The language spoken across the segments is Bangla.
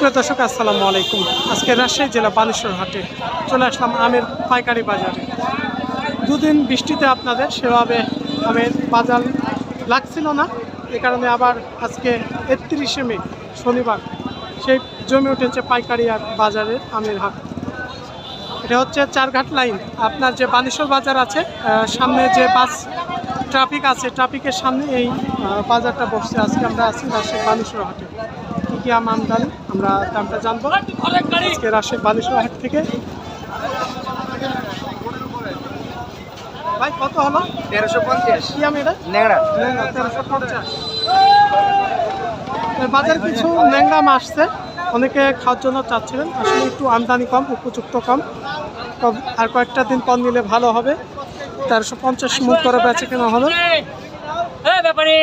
সুপ্রিয় দর্শক, আসসালামু আলাইকুম। আজকে রাজশাহী জেলা বানেশ্বর হাটে চলে আসলাম আমের পাইকারি বাজারে। দুদিন বৃষ্টিতে আপনাদের সেভাবে আমের বাজার লাগছিল না, এ কারণে আবার আজকে একত্রিশে মে, শনিবার, সেই জমে উঠেছে পাইকারি আর বাজারের আমের হাট। এটা হচ্ছে চারঘাট লাইন। আপনার যে বানেশ্বর বাজার আছে সামনে যে বাস ট্রাফিক আছে, ট্রাফিকের সামনে এই বাজারটা বসছে। আজকে আমরা আছি রাজশাহী বানেশ্বর হাটে। কী আম আমদানি আমরা দামটা জানব। আজকে রাজশাহী বানেশ্বর হাট থেকে। ভাই কত হলো? তেরোশো পঞ্চাশ। কি আম এটা? ন্যাংরা তেরোশো পঞ্চাশ। বাজার কিছু ন্যাংরা আম আসছে। অনেকে খাওয়ার জন্য চাচ্ছিলেন। আসলে একটু আমদানি কম উপযুক্ত কম। আর কয়েকটা দিন পর নিলে ভালো হবে। তেরোশো পঞ্চাশ মুখ করে বেচে কেনা হবে এই ব্যাপারে!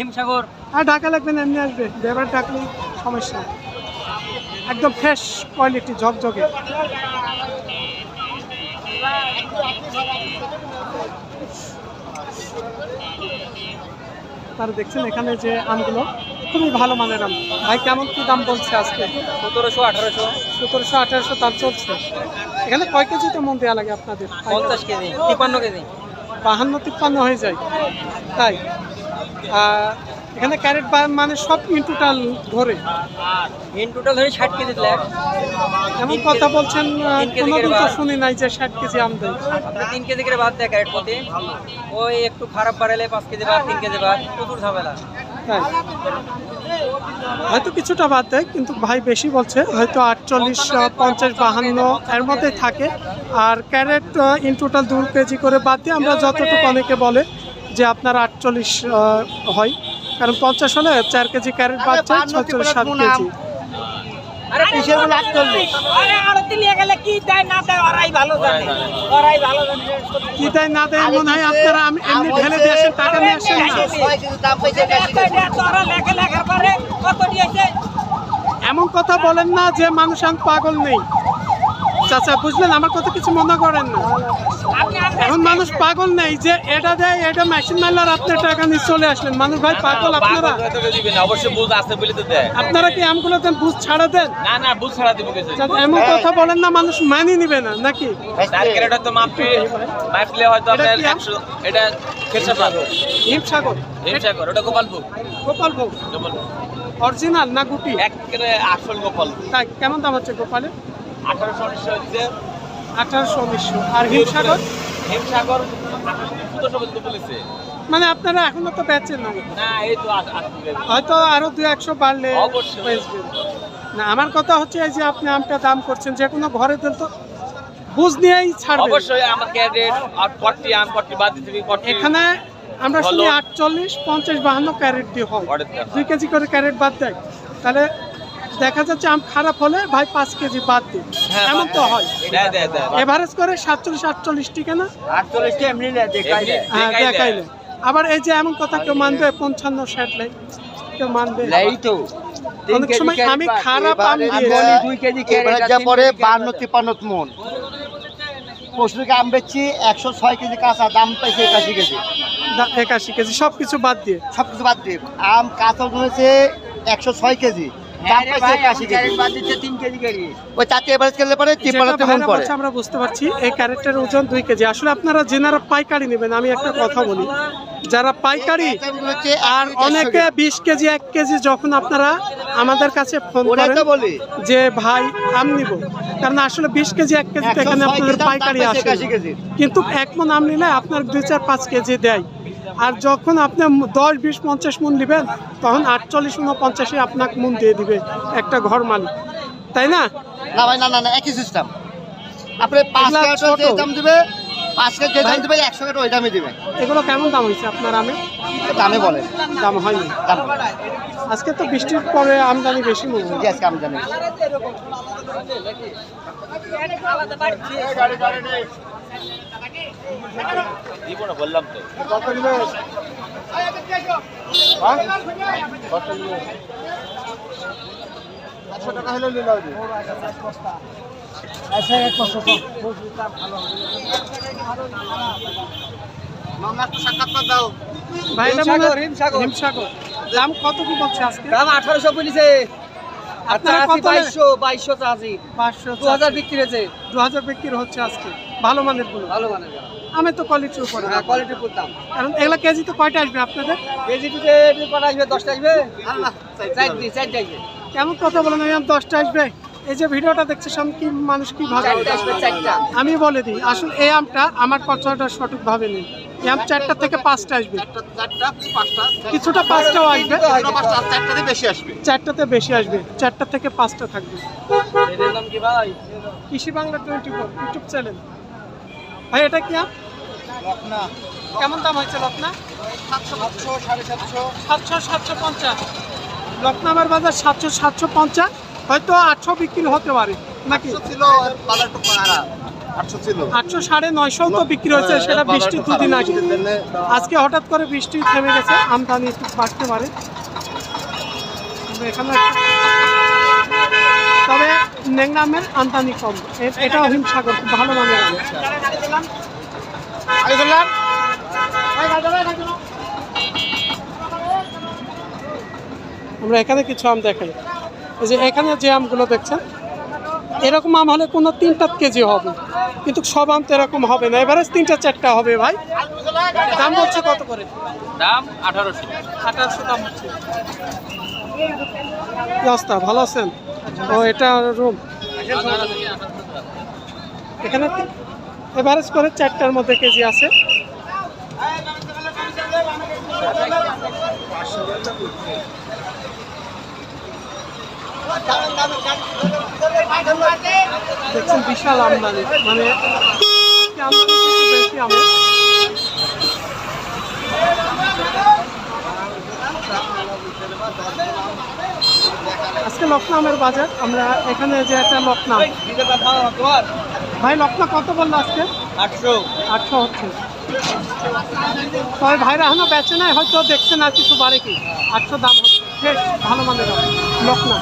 হিমসাগর। আর ঢাকা লাগবে না এমনি আসবে। ড্রাইভার ডাকলে সমস্যা। একদম ফ্রেশ কোয়ালিটি ঝকঝকে। তারা দেখছেন এখানে যে আমগুলো খুবই ভালো মানের আম। ভাই কেমন কি দাম বলছে আজকে? সতেরোশো আঠারোশো। সতেরোশো আঠারোশো দাম চলছে। এখানে কয় কেজিতে মন দেওয়া লাগে আপনাদের? পঞ্চাশ কেজি তিপ্পান্ন কেজি। বাহান্ন তিপ্পান্ন হয়ে যায়। তাই? এখানে ক্যারেট মানে সব ইন টোটাল ধরে। ইন টোটাল ধরে ষাট কেজি এমন কথা বলছেন কোনোদিন তো শুনি নাই যে ষাট কেজি আম দেয়। তিন কেজি করে বাদ দেয় ক্যারেট প্রতি। ওই একটু খারাপ বাড়ালে পাঁচ কেজি বাদ তিন কেজি বাদ প্রচুর ঝামেলা। হয়তো কিছুটা বাদ দেয় কিন্তু ভাই বেশি বলছে হয়তো আটচল্লিশ পঞ্চাশ বাহান্ন এর মধ্যে থাকে। আর ক্যারেট ইন টোটাল দু কেজি করে বাদ দিয়ে আমরা যতটুকু অনেকে বলে যে আপনার আটচল্লিশ হয়। কারণ পঞ্চাশ হলে চার কেজি ক্যারেট যায় ছচল্লিশ সাত কেজি। আরে কিসের বলে আটচল্লিশ? আরে আরতি নিয়ে গেলে কি দেয় না দেয় ওরাই ভালো জানে। ওরাই ভালো জানে। কি দেয় না দেয় মনে হয় আপনারা এমনি দিয়ে আসেন টাকা নিয়ে আসেন কথা বলেন না যে মানুষ আমি পাগল নেই। চাচা বুঝলেন? আমার কথা কিছু মনে করেন না। এখন মানুষ পাগল নেই যে এটা দেয় এটা মেশিন মারলে আর আপনার টাকা নিয়ে চলে আসলেন। মানুষ ভাই পাগল আপনারা? দিবেন অবশ্যই বুঝ আছে বলে দেয়। আপনারা কি আমগুলো দেন বুঝ ছাড়া দেন? না না বুঝ ছাড়া দিব এমন কথা বলেন না মানুষ মানি নিবে না নাকি? চার ক্যারেট হয়তো মাপে মাপলে হয়তো এটা আপনার কি এটা খেরসা পাবো হিমসাগর হিমসাগর ওটা গোপালভোগ। গোপাল ভোগ গোপালভোগ। অরিজিনাল না গুটি? এক আসল গোপাল কেমন দাম হচ্ছে গোপালের? আঠারোশো উনিশশো হচ্ছে আঠারোশো উনিশশো আর হিমসাগর? হিমসাগর চোদ্দশো পর্যন্ত বলেছে মানে আপনারা এখনও তো বেচেন না। না এই তো হয়তো আরও দু একশো বাড়লে না আমার কথা হচ্ছে এই যে আপনি আমটা দাম করছেন যে কোনো ঘরে দিল তো বুঝ নিয়েই ছাড়বেন। অবশ্যই আমার ক্যারেট আর ফর্টি আম ফর্টি বাদ দিতে ফর্টি এখানে আমরা শুনি ভালো। আটচল্লিশ পঞ্চাশ বাহান্ন ক্যারেট দিয়ে হয়। হয়। দুই কেজি করে ক্যারেট বাদ দেয়। তাহলে দেখা যাচ্ছে আম খারাপ হলে ভাই পাঁচ কেজি বাদ দিই হ্যাঁ, এমন তো হয়। এভারেজ করে সাতচল্লিশ আটচল্লিশটি টিকে না আটচল্লিশটা এমনি নেয় দেখাই দেয়। হ্যাঁ দেখাইলে আবার এই যে এমন কথা কেউ মানবে পঞ্চান্ন ষাট লাই কেউ মানবে। অনেক সময় আমি খারাপ আম দিয়ে বলি দুই কেজি এবারে পরে বান্ন তিপ্পান্ন মন। পশুকে আম বেচছি একশো ছয় কেজি কাঁচা দাম পাইছে একাশি কেজি। একাশি কেজি সব কিছু বাদ দিয়ে। সব কিছু বাদ দিয়ে। আম কাঁচা হয়েছে একশো ছয় কেজি। দাম পাইছে একাশি কেজি বাদ দিচ্ছে তিন কেজি কেজি ওই তাতে এবারে করলে পরে তিপ্পান্ন মন পড়ে। আমরা বুঝতে পারছি এই ক্যারেক্টারের ওজন দুই কেজি। আসলে আপনারা জেনারা পাইকারি নেবেন আমি একটা কথা বলি। যারা পাইকারি আর অনেকে বিশ কেজি এক কেজি যখন আপনারা আমাদের কাছে ফোন করেন যে ভাই আম নিব। কারণ আসলে বিশ কেজি এক কেজি এখানে আপনাদের পাইকারি আসে। কিন্তু এক মন আম নিলে আপনার দুই চার পাঁচ কেজি দেয়। আর যখন আপনি দশ বিশ পঞ্চাশ মন নেবেন তখন আটচল্লিশ উনপঞ্চাশে আপনাকে মন দিয়ে দিবে একটা ঘর মালিক। তাই না? না ভাই না না না একই সিস্টেম আপনি পাঁচ ছোট। দাম দিবে পাঁচ কেজি যে দাম দিবে একশো কেজি ওই দামই দিবে। এগুলো কেমন দাম হয়েছে আপনার আমে? দামে বলে। দাম হয়নি। দাম আজকে তো বৃষ্টির পরে আমদানি বেশি মনে হয়। আজকে আমি জানি দিব না বললাম তো। ভাই এটা মনে হয় হিমসাগর, হিমসাগর। হিমসাগর দাম কত কি বলছে আজকে? দাম আঠারোশো বলেছে। আপনারা আচ্ছা কত বাইশশো বাইশশো চাষি পাঁচশো দু হাজার বিক্রি হয়েছে। দু হাজার বিক্রি হচ্ছে আজকে। ভালো মানেরগুলো। ভালো মানের আমি তো কোয়ালিটির উপরে। হ্যাঁ কোয়ালিটি করতাম কারণ এগুলা কেজি তো কয়টা আসবে আপনাদের? কেজিটিতে কটা আসবে দশটা আসবে? চারটি চারটে আসবে। কেমন কথা বলেন আমি দশটা আসবে? এই যে ভিডিওটা দেখছে সামনে কি মানুষ কি ভাবে? আসবে চারটা। আমি বলে দিই আসলে এই আমটা আমার কথাটা সঠিকভাবে নেই। এই আম চারটা থেকে পাঁচটা আসবে। কিছুটা পাঁচটাও আসবে। চারটাতে বেশি আসবে। চারটাতে বেশি আসবে চারটা থেকে পাঁচটা থাকবে। Krishi Bangla twenty four YouTube channel. ভাই এটা কি আম? লখনা। কেমন দাম হয়েছে লকনা সাতশো সাতশো সাড়ে সাতশো। সাতশো সাতশো পঞ্চাশ। লকনামার বাজার সাতশো সাতশো পঞ্চাশ। হয়তো আটশো বিক্রি হতে পারে নাকি? ছিল আটশো ছিল। আটশো সাড়ে নয়শো তো বিক্রি হয়েছে সেটা বৃষ্টি দুদিন আগে। আজকে হঠাৎ করে বৃষ্টি থেমে গেছে আমদানি একটু বাড়তে পারে। এখানে তবে নেংরামের আমদানি কম। এটাও হিমসাগর খুব ভালো মানের আম। আমরা এখানে কিছু আম দেখাই। এই যে এখানে যে আমগুলো দেখছেন এরকম আম হলে কোনো তিনটা কেজি হবে। কিন্তু সব আম তো এরকম হবে না। এভারেজ তিনটা চারটা হবে ভাই। দাম হচ্ছে কত করে? দাম আঠারোশো। আঠারোশো দাম হচ্ছে। অবস্থা? ভালো আছেন? ও এটা রুম এখানে এভারেজ করে চারটার মধ্যে কেজি আছে। দেখছেন বিশাল আমদানি। মানে আজকে আমদানি একটু বেশি আমি আজকে লখনৌমের বাজার। আমরা এখানে যে একটা লখনৌ তোমার ভাই লখনৌ কত বলল আজকে? আটশো। আটশো হচ্ছে। তবে ভাইরা এখনও বেচে নাই হয়তো দেখছে না কিছু বাড়ে কি। আটশো দাম হচ্ছে। বেশ ভালো মানের লখনৌ